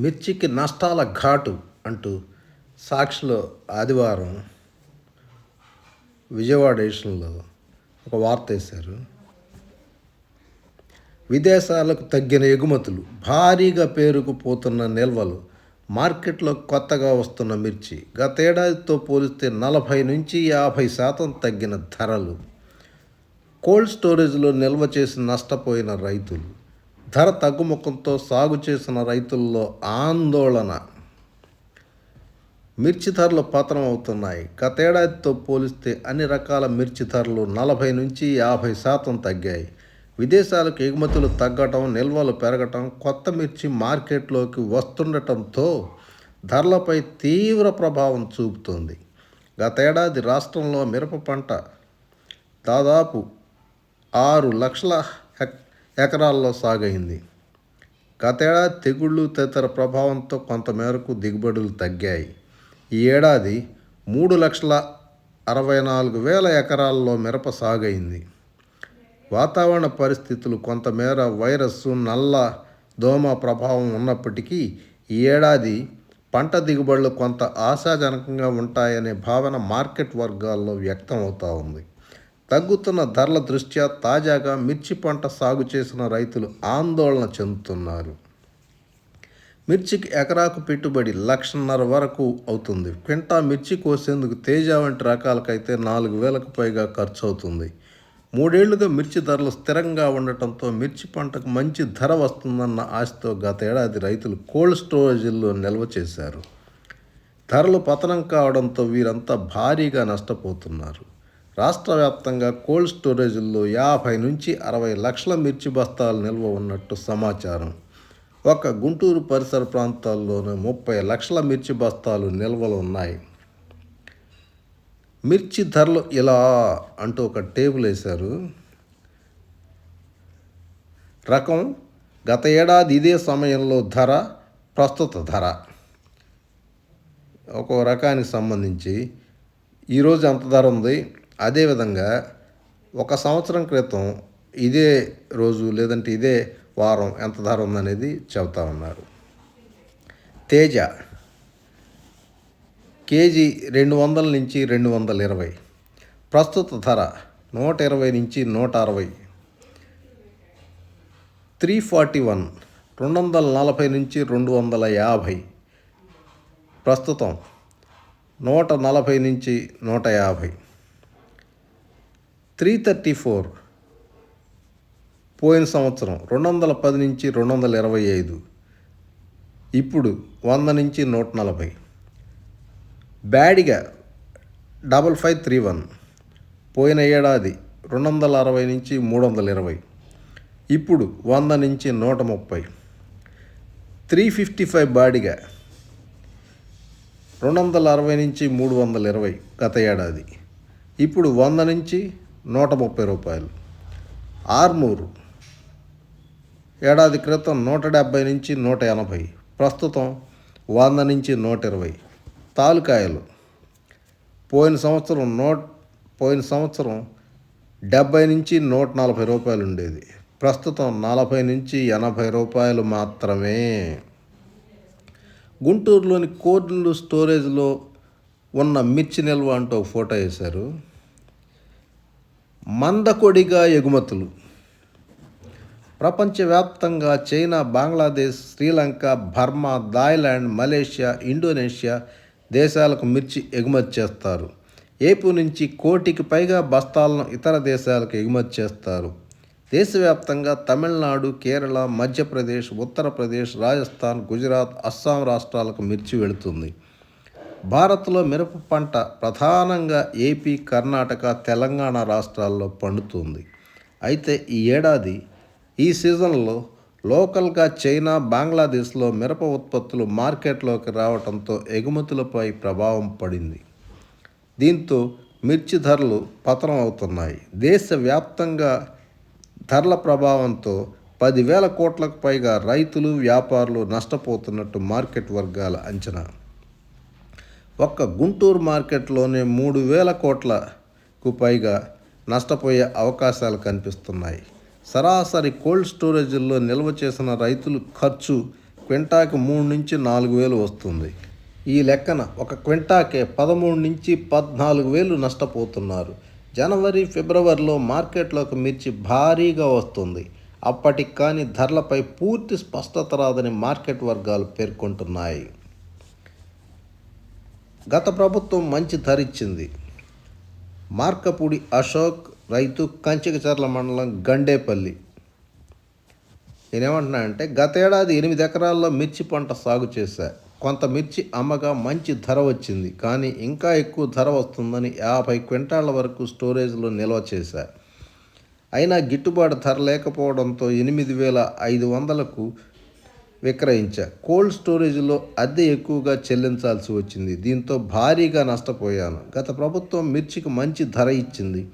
మిర్చికి నష్టాల ఘాటు అంటూ సాక్షిలో ఆదివారం విజయవాడ ఎడిషన్లో ఒక వార్త వేశారు. విదేశాలకు తగ్గిన ఎగుమతులు భారీగా పేరుకుపోతున్న నిల్వలు మార్కెట్లో కొత్తగా వస్తున్న మిర్చి గతేడాదితో పోలిస్తే నలభై నుంచి యాభై శాతం తగ్గిన ధరలు. కోల్డ్ స్టోరేజ్లో నిల్వ చేసి నష్టపోయిన రైతులు. ధర తగ్గుముఖంతో సాగు చేసిన రైతుల్లో ఆందోళన. మిర్చి ధరలు పతనం అవుతున్నాయి గతేడాదితో పోలిస్తే అన్ని రకాల మిర్చి ధరలు నలభై నుంచి యాభై శాతం తగ్గాయి. విదేశాలకు ఎగుమతులు తగ్గటం నిల్వలు పెరగటం కొత్త మిర్చి మార్కెట్లోకి వస్తుండటంతో ధరలపై తీవ్ర ప్రభావం చూపుతోంది. గతేడాది రాష్ట్రంలో మిరప పంట దాదాపు ఆరు లక్షల ఎకరాల్లో సాగైంది గతేడాది తెగుళ్ళు తదితర ప్రభావంతో కొంతమేరకు దిగుబడులు తగ్గాయి. ఈ ఏడాది మూడు లక్షల అరవై నాలుగు వేల ఎకరాల్లో మిరప సాగైంది వాతావరణ పరిస్థితులు కొంతమేర వైరస్ నల్ల దోమ ప్రభావం ఉన్నప్పటికీ ఈ ఏడాది పంట దిగుబడులు కొంత ఆశాజనకంగా ఉంటాయనే భావన మార్కెట్ వర్గాల్లో వ్యక్తం అవుతూ ఉంది. తగ్గుతున్న ధరల దృష్ట్యా తాజాగా మిర్చి పంట సాగు చేసిన రైతులు ఆందోళన చెందుతున్నారు. మిర్చికి ఎకరాకు పెట్టుబడి లక్షన్నర వరకు అవుతుంది. క్వింటా మిర్చి కోసేందుకు తేజ వంటి రకాలకైతే నాలుగు వేలకు పైగా ఖర్చు అవుతుంది మూడేళ్ళుగా మిర్చి ధరలు స్థిరంగా ఉండటంతో మిర్చి పంటకు మంచి ధర వస్తుందన్న ఆశతో గతేడాది రైతులు కోల్డ్ స్టోరేజీల్లో నిల్వ చేశారు. ధరలు పతనం కావడంతో వీరంతా భారీగా నష్టపోతున్నారు. రాష్ట్ర వ్యాప్తంగా కోల్డ్ స్టోరేజీల్లో యాభై నుంచి అరవై లక్షల మిర్చి బస్తాలు నిల్వ ఉన్నట్టు సమాచారం. ఒక గుంటూరు పరిసర ప్రాంతాల్లోనే ముప్పై లక్షల మిర్చి బస్తాలు నిల్వలు ఉన్నాయి. మిర్చి ధరలు ఇలా అంటూ ఒక టేబుల్ వేశారు. రకం గత ఏడాది ఇదే సమయంలో ధర ప్రస్తుత ధర. ఒక్కో రకానికి సంబంధించి ఈరోజు ఎంత ధర ఉంది? అదేవిధంగా ఒక సంవత్సరం క్రితం ఇదే రోజు లేదంటే ఇదే వారం ఎంత ధర ఉందనేది చెబుతా ఉన్నారు. తేజ కేజీ రెండు వందల నుంచి రెండు వందల ఇరవై. ప్రస్తుత ధర నూట ఇరవై నుంచి నూట అరవై. త్రీ ఫార్టీ వన్ రెండు వందల నలభై నుంచి రెండు వందల యాభై. ప్రస్తుతం నూట నలభై నుంచి నూట యాభై. త్రీ థర్టీ ఫోర్ పోయిన సంవత్సరం రెండు వందల పది నుంచి రెండు వందల ఇరవై ఐదు. ఇప్పుడు వంద నుంచి నూట నలభై. బ్యాడిగా డబల్ ఫైవ్ త్రీ వన్. పోయిన ఏడాది రెండు వందల అరవై నుంచి మూడు వందల ఇరవై. ఇప్పుడు వంద నుంచి నూట ముప్పై. త్రీ ఫిఫ్టీ ఫైవ్ బాడిగా రెండు వందల అరవై నుంచి మూడు వందల ఇరవై గత ఏడాది. ఇప్పుడు వంద నుంచి నూట ముప్పై రూపాయలు. ఆర్మూర్. ఏడాది క్రితం నూట డెబ్భై నుంచి నూట ఎనభై. ప్రస్తుతం వంద నుంచి నూట ఇరవై. తాలుకాయలు. పోయిన సంవత్సరం నూట పోయిన సంవత్సరం డెబ్బై నుంచి నూట నలభై రూపాయలు ఉండేది. ప్రస్తుతం నలభై నుంచి ఎనభై రూపాయలు మాత్రమే. గుంటూరులోని కోర్లు స్టోరేజ్లో ఉన్న మిర్చి నిల్వ అంటూ ఒక ఫోటో వేశారు. మందకొడిగా ఎగుమతులు. ప్రపంచవ్యాప్తంగా China Bangladesh Sri Lanka Burma Thailand Malaysia Indonesia దేశాలకు మిర్చి ఎగుమతి చేస్తారు. ఏపు నుంచి కోటికి పైగా బస్తాలను ఇతర దేశాలకు ఎగుమతి చేస్తారు. దేశవ్యాప్తంగా తమిళనాడు కేరళ మధ్యప్రదేశ్ ఉత్తరప్రదేశ్ రాజస్థాన్ గుజరాత్ అస్సాం రాష్ట్రాలకు మిర్చి వెళుతుంది. భారత్లో మిరప పంట ప్రధానంగా ఏపీ కర్ణాటక తెలంగాణ రాష్ట్రాల్లో పండుతుంది. అయితే ఈ ఏడాది ఈ సీజన్లో లోకల్గా చైనా బంగ్లాదేశ్లో మిరప ఉత్పత్తులు మార్కెట్లోకి రావడంతో ఎగుమతులపై ప్రభావం పడింది. దీంతో మిర్చి ధరలు పతనం అవుతున్నాయి దేశవ్యాప్తంగా ధరల ప్రభావంతో పదివేల కోట్లకు పైగా రైతులు వ్యాపారులు నష్టపోతున్నట్టు మార్కెట్ వర్గాల అంచనా. ఒక్క గుంటూరు మార్కెట్లోనే మూడు వేల కోట్లకు పైగా నష్టపోయే అవకాశాలు కనిపిస్తున్నాయి. సరాసరి కోల్డ్ స్టోరేజీల్లో నిల్వ చేసిన రైతులు ఖర్చు క్వింటాకి మూడు నుంచి నాలుగు వేలు వస్తుంది. ఈ లెక్కన ఒక క్వింటాకే పదమూడు నుంచి పద్నాలుగు వేలు నష్టపోతున్నారు. జనవరి ఫిబ్రవరిలో మార్కెట్లోకి మిర్చి భారీగా వస్తుంది. అప్పటికి కానీ ధరలపై పూర్తి స్పష్టత రాదని మార్కెట్ వర్గాలు పేర్కొంటున్నాయి. గత ప్రభుత్వం మంచి ధరిచ్చింది. మార్కపూడి అశోక్ రైతు కంచికచర్ల మండలం గండేపల్లి. నేనేమంటున్నానంటే గతేడాది ఎనిమిది ఎకరాల్లో మిర్చి పంట సాగు చేశా. కొంత మిర్చి అమ్మగా మంచి ధర వచ్చింది. కానీ ఇంకా ఎక్కువ ధర వస్తుందని యాభై క్వింటాళ్ళ వరకు స్టోరేజ్లో నిల్వ చేశా. అయినా గిట్టుబాటు ధర లేకపోవడంతో ఎనిమిది వేల ఐదు వందలకు విక్రయించా. కోల్డ్ స్టోరేజ్లో అద్దె ఎక్కువగా చెల్లించాల్సి వచ్చింది. దీంతో భారీగా నష్టపోయాను. గత ప్రభుత్వం మిర్చికి మంచి ధర ఇచ్చింది.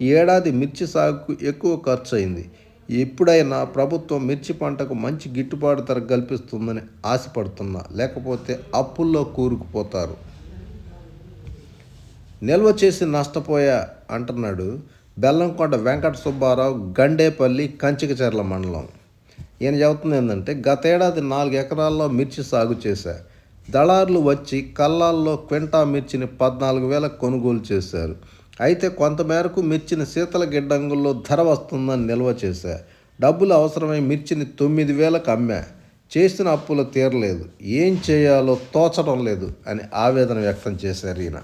ఈ ఏడాది మిర్చి సాగుకు ఎక్కువ ఖర్చు అయింది ఎప్పుడైనా ప్రభుత్వం మిర్చి పంటకు మంచి గిట్టుబాటు ధర కల్పిస్తుందని ఆశపడుతున్నా. లేకపోతే అప్పుల్లో కూరుకుపోతారు. నిల్వ చేసి నష్టపోయా అంటున్నాడు బెల్లంకొండ వెంకట సుబ్బారావు గండేపల్లి కంచికచర్ల మండలం. ఈయన చెబుతుంది ఏంటంటే గతేడాది నాలుగు ఎకరాల్లో మిర్చి సాగు చేశా. దళారులు వచ్చి కల్లాల్లో క్వింటా మిర్చిని పద్నాలుగు వేల కొనుగోలు చేశారు. అయితే కొంతమేరకు మిర్చిని శీతల గిడ్డంగుల్లో ధర వస్తుందని నిల్వ చేశా. డబ్బులు అవసరమై మిర్చిని తొమ్మిది వేలకు అమ్మా. చేసిన అప్పులు తీరలేదు. ఏం చేయాలో తోచడం లేదు అని ఆవేదన వ్యక్తం చేశారు ఈయన.